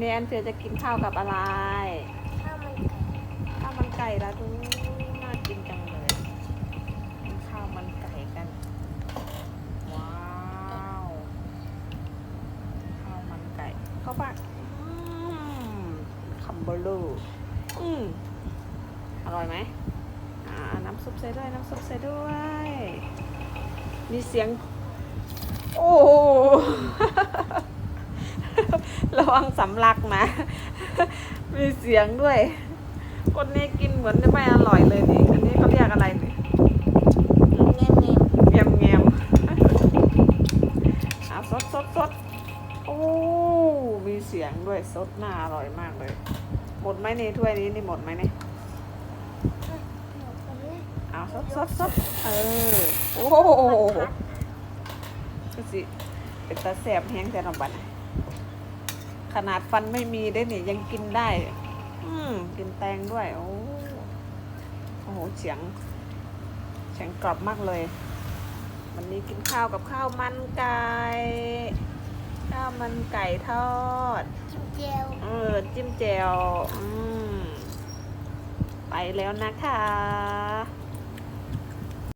เนนเธอจะกินข้าวกับอะไร ข้าวมันไก่ข้าวมันไก่ละดูน่ากินจังเลย กินข้าวมันไก่กัน ว้าวข้าวมันไก่ เข้าปากอืมคัมเบอร์ลูอืมอร่อยไหมอ่าน้ำซุปใส่ด้วย น้ำซุปใส่ด้วย มีเสียง โอ้โห ระวังสำลักนะมีเสียงด้วย คนนี้กินเหมือนไม่อร่อยเลยนี่อันนี้เขาเรียกอะไรเนี่ยเงี้ยเงี้ยแงมแงมอะสดสดสดโอ้มีเสียงด้วยสดน่าอร่อยมากเลย หมดไหมนี่ถ้วยนี้นี่หมดไหมเนี่ยเอาสดสดสดเออ โอ้โหคือสิเป็นตาแสบแห้งแต่ลำบัดน่ะ ขนาดฟันไม่มีได้นี่ยังกินได้ อืมกินแตงด้วย โอ้โอ้โหเสียงเสียงกรอบมากเลย วันนี้กินข้าวกับข้าวมันไก่ข้าวมันไก่ทอดจิ้มเจลเออจิ้มแจ่วอืมไปแล้วนะคะ